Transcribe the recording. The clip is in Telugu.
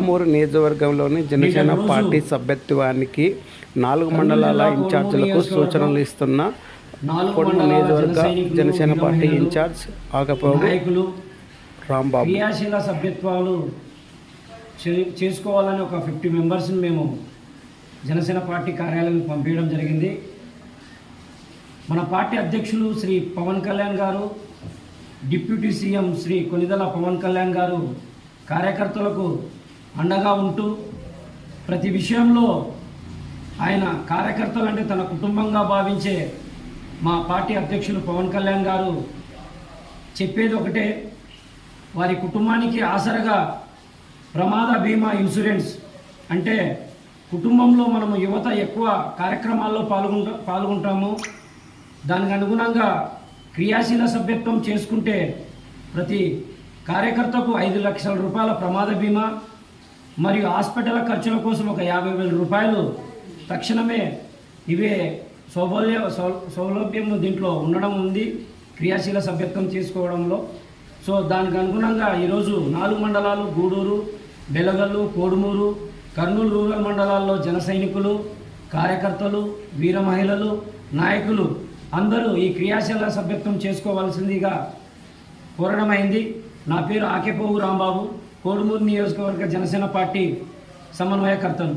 కొడుమూరు నియోజకవర్గంలోని జనసేన పార్టీ సభ్యత్వానికి నాలుగు మండలాల ఇన్ఛార్జీలకు సూచనలు ఇస్తున్న మండలాల నియోజకవర్గ జనసేన పార్టీ ఇన్ఛార్జ్ నాయకులు రాంబాబు. క్రియాశీల సభ్యత్వాలు చేసుకోవాలని ఒక ఫిఫ్టీ మెంబర్స్ని మేము జనసేన పార్టీ కార్యాలయానికి పంపించడం జరిగింది. మన పార్టీ అధ్యక్షులు శ్రీ పవన్ కళ్యాణ్ గారు డిప్యూటీ సీఎం శ్రీ కొనిదల పవన్ కళ్యాణ్ గారు కార్యకర్తలకు అండగా ఉంటూ ప్రతి విషయంలో ఆయన కార్యకర్తలు అంటే తన కుటుంబంగా భావించే మా పార్టీ అధ్యక్షులు పవన్ కళ్యాణ్ గారు చెప్పేది ఒకటే వారి కుటుంబానికి ఆసరగా ప్రమాద బీమా ఇన్సూరెన్స్ అంటే కుటుంబంలో మనము యువత ఎక్కువ కార్యక్రమాల్లో పాల్గొంటా పాల్గొంటాము. దానికి అనుగుణంగా క్రియాశీల సభ్యత్వం చేసుకుంటే ప్రతి కార్యకర్తకు ఐదు లక్షల రూపాయల ప్రమాద బీమా మరియు హాస్పిటల్ ఖర్చుల కోసం ఒక యాభై వేల రూపాయలు తక్షణమే ఇవే సౌబల్య సౌ- సౌలభ్యం దీంట్లో ఉండడం ఉంది క్రియాశీల సభ్యత్వం చేసుకోవడంలో. సో దానికి అనుగుణంగా ఈరోజు నాలుగు మండలాలు గూడూరు బెలగల్లు కోడుమూరు కర్నూలు రూరల్ మండలాల్లో జన సైనికులు కార్యకర్తలు వీర మహిళలు నాయకులు అందరూ ఈ క్రియాశీల సభ్యత్వం చేసుకోవాల్సిందిగా కోరడమైంది. నా పేరు ఆకేపోవు రాంబాబు. కోడుమూరు నియోజకవర్గ జనసేన పార్టీ సమన్వయకర్తను